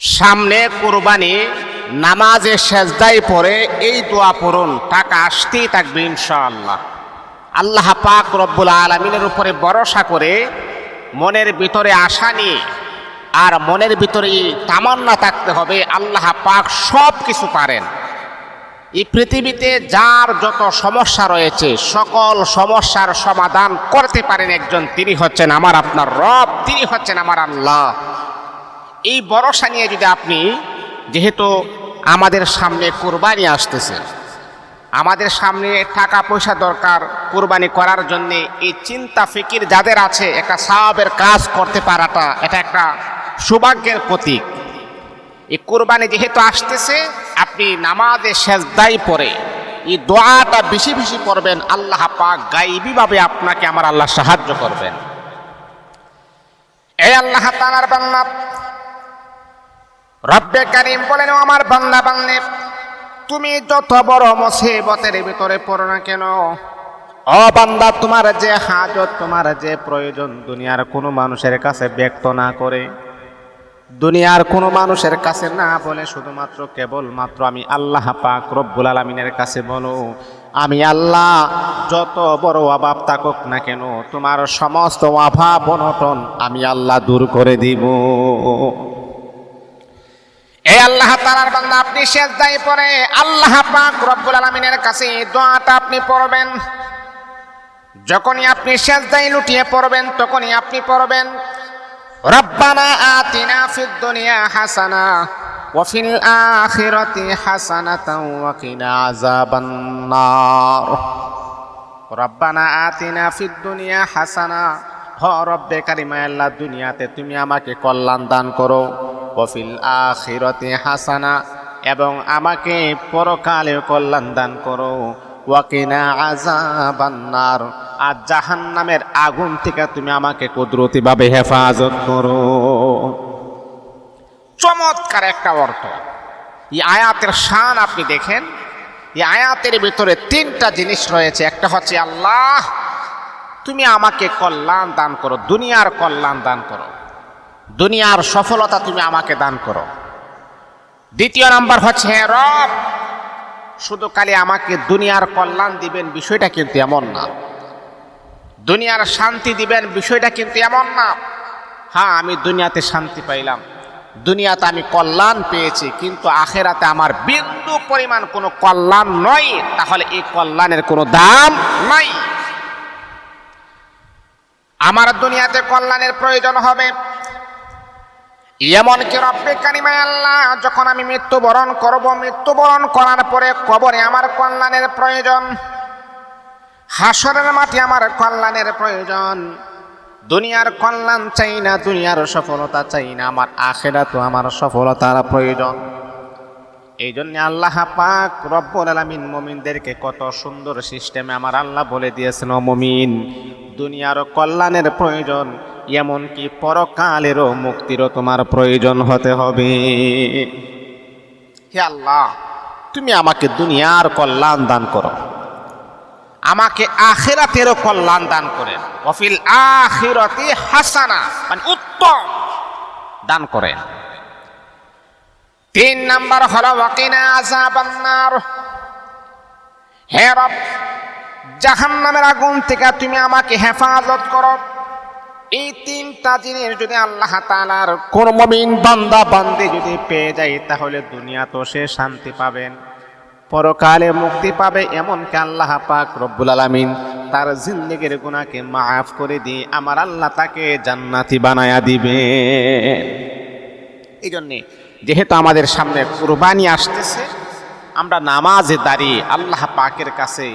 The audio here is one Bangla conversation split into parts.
সামনে কোরবানি, নামাজে সেজদাই পরে এই দোয়া পড়ুন, টাকা আসতেই থাকবে ইনশাআল্লাহ। আল্লাহ পাক রব্বুল আলমিনের উপরে ভরসা করে মনের ভিতরে আশা নিয়ে আর মনের ভিতরে তামান্না থাকতে হবে, আল্লাহ পাক সব কিছু পারেন। এই পৃথিবীতে যার যত সমস্যা রয়েছে, সকল সমস্যার সমাধান করতে পারেন একজন, তিনি হচ্ছেন আমার আপনার রব, তিনি হচ্ছেন আমার আল্লাহ। এই ভরসা নিয়ে যদি আপনি, যেহেতু আমাদের সামনে কোরবানি আসতেছে, আমাদের সামনে টাকা পয়সা দরকার কোরবানি করার জন্য, এই চিন্তা, ফিকির যাদের আছে, একটা সাহাবের কাজ করতে পারাটা, এটা একটা সৌভাগ্যের প্রতীক। এই কোরবানি যেহেতু আসতেছে, আপনি নামাজে সেজদাই পড়ে, এই দোয়াটা বেশি বেশি পড়বেন, আল্লাহ পাক গাইবীভাবে আপনাকে, আমার আল্লাহ সাহায্য করবেন। এই আল্লাহ তালার বান্না রব্বে কারিম বলেন আমার বান্দা বান্নে তুমি যত বড় মুসিবতের ভিতরে পড়ো না কেন? ও বান্দা, তোমার যে হাজত, তোমার যে প্রয়োজন, দুনিয়ার কোনো মানুষের কাছে ব্যক্ত না করে। দুনিয়ার কোনো মানুষের কাছে না বলে শুধুমাত্র কেবল মাত্র আমি আল্লাহ পাক রব্বুল আলমিনের কাছে বলো, আমি আল্লাহ যত বড় অভাব থাকুক না কেন, তোমার সমস্ত অভাব অনটন আমি আল্লাহ দূর করে দিব। এই আল্লাহ তালার বান্দা, আপনি শেষ দায় পরে আল্লাহ পাক রব্বুল আলমিনের কাছে দোয়াটা আপনি পড়বেন। যখনই আপনি শেষ দায় লুটিয়ে পড়বেন, তখনই আপনি পড়বেন, রব্বানা আতিনা ফির দুনিয়া হাসানা ওয়াফিল আখিরাতি হাসানাতাও ওয়া কিনা আযাবান নার রব্বানা আতিনা ফির দুনিয়া হাসানা। হ রব্বে কারিমা আল্লাহ, দুনিয়াতে তুমি আমাকে কল্যাণ দান করো। ওফিল আখিরতে হাসানা, এবং আমাকে পরকালে কল্যাণ দান করো। ওয়াকিনা আজাবান্নার আর জাহান্নামের আগুন থেকে তুমি আমাকে কুদরতিভাবে হেফাজত করো। চমৎকার একটা অর্থ। এই আয়াতের শান আপনি দেখেন, এই আয়াতের ভিতরে তিনটা জিনিস রয়েছে। একটা হচ্ছে আল্লাহ, তুমি আমাকে কল্যাণ দান করো, দুনিয়ার কল্যাণ দান করো। দুনিয়ার সফলতা তুমি আমাকে দান করো। দ্বিতীয় নাম্বার হচ্ছে রব, শুধু খালি আমাকে দুনিয়ার কল্যাণ দিবেন বিষয়টা কিন্তু এমন না। দুনিয়ার শান্তি দিবেন বিষয়টা কিন্তু এমন না। হ্যাঁ আমি দুনিয়াতে শান্তি পাইলাম। দুনিয়াতে আমি কল্যাণ পেয়েছি, কিন্তু আখেরাতে আমার বিন্দু পরিমাণ কোনো কল্যাণ নয়, তাহলে এই কল্যাণের কোনো দাম নাই। আমার দুনিয়াতে কল্যাণের প্রয়োজন হবে। এমনকি রব্বে কারিমায় আল্লাহ, যখন আমি মৃত্যুবরণ করব, মৃত্যুবরণ করার পরে কবরে আমার কল্যাণের প্রয়োজন। হাসরের মাঠে আমার কল্যাণের প্রয়োজন। দুনিয়ার কল্যাণ চাই না, দুনিয়ার সফলতা চাই না, আমার আখেরা তো আমার সফলতার প্রয়োজন। এই জন্য আল্লাহ পাক রব্বুল আলামিন মমিনদেরকে কত সুন্দর সিস্টেমে আমার আল্লাহ বলে দিয়েছেন মমিন, দুনিয়ার কল্যাণের প্রয়োজন। এমনকি পরকালেরও মুক্তিরও তোমার প্রয়োজন হতে হবে। হে আল্লাহ, তুমি আমাকে দুনিয়ার কল্যাণ দান করো। আমাকে আখেরাতেরও কল্যাণ দান করেন অফিল আখিরাতে হাসানা মানে উত্তম দান করেন তিন নাম্বার হলো ওয়াকিনা আযাবান্নার। হে রব, জাহান্নামের আগুন থেকে তুমি আমাকে হেফাজত করো। এই তিনটা জিনিস যদি আল্লাহ তাআলার কোন মুমিন বান্দা বান্দি যদি পেয়ে যায়, তাহলে দুনিয়া তো সে শান্তি পাবেন। পরকালে মুক্তি পাবে এমনকি আল্লাহ পাক রব্বুল আলামিন। তার জিন্দগির গুণাকে মাফ করে দিয়ে আমার আল্লাহ তাকে জান্নাতি বানায়া দিবে। এই জন্যে যেহেতু আমাদের সামনে কুরবানি আসতেছে, আমরা নামাজে দাঁড়িয়ে আল্লাহ পাকের কাছে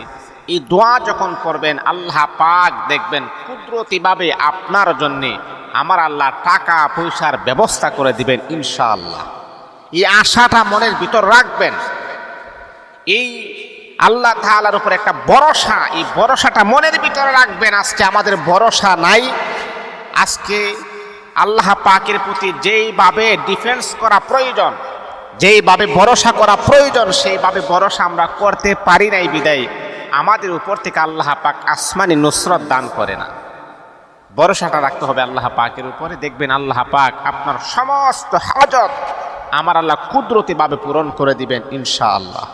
এই দোয়া যখন করবেন, আল্লাহ পাক দেখবেন কুদরতিভাবে আপনার জন্যে আমার আল্লাহ টাকা পয়সার ব্যবস্থা করে দিবেন ইনশাআল্লাহ। এই আশাটা মনের ভিতর রাখবেন। এই আল্লাহ তাআলার উপর একটা ভরসা, এই ভরসাটা মনের ভিতরে রাখবেন, আজকে আমাদের ভরসা নাই। আজকে আল্লাহ পাকের প্রতি যেইভাবে ডিফেন্স করা প্রয়োজন, যেইভাবে ভরসা করা প্রয়োজন, সেইভাবে ভরসা আমরা করতে পারি নাই বিদায়। আমাদের উপর থেকে আল্লাহ পাক আসমানি নুসরত দান করে না। ভরসাটা রাখতে হবে আল্লাহ পাকের উপরে। দেখবেন আল্লাহ পাক আপনার সমস্ত হাজত আমার আল্লাহ কুদরতিভাবে পূরণ করে দিবেন ইনশাআল্লাহ।